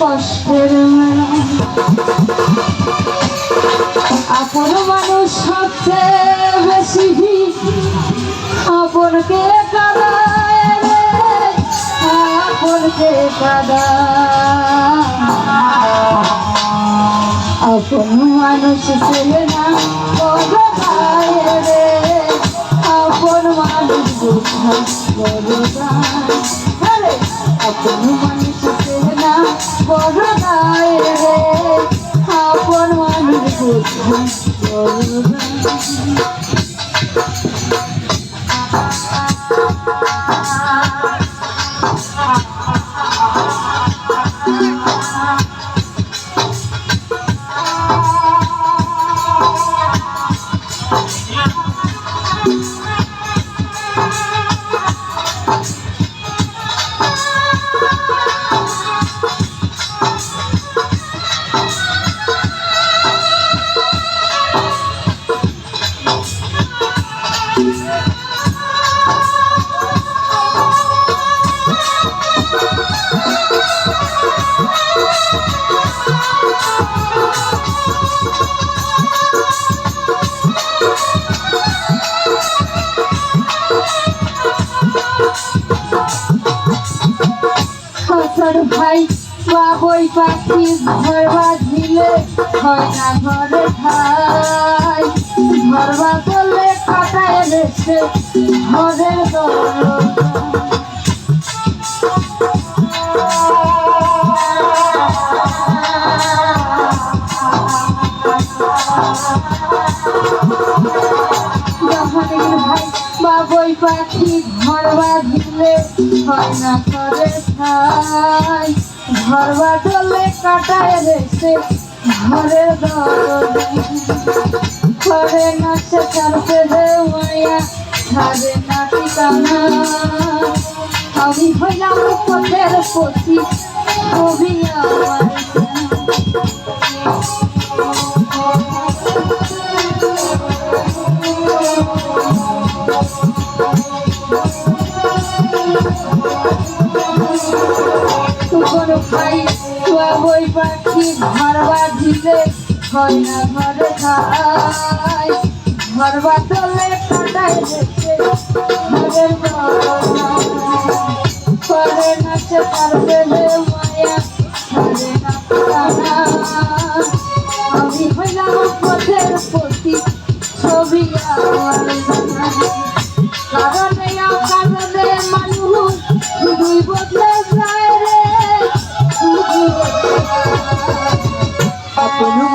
কষ্টের মেলা। আপন মানুষ বেশি আপনকে আপনকে আপন মানুষ ছেলে না রে। আপন মানুষ আপন বড় ভাই রে আপন মানুষ বড় ভাই হাসার ভাই, বাবই পাখি ঘর বাঁধিলে হয় না ঘরে ভাই ঘর বাঁধলে কাটায় রেখে দরজা বাবই পাখি ঘর বাঁধিলে হয় না করে খাই ঘর কাটায় রেখে দরজা ঘরে নাচে চালতে দেওয়া ছাড়ে না ঠিকানা। আমি হইলাম পথের পথি কবি আমার শুকনো খাই শুয়া বই পাখি, ঘর বাঁধিলে হয় না ঘর খাই। ঘর বাঁধলে কাটাই দেখতে করে নাচে পারবে পথের প্রতি ছবি আমার Apollo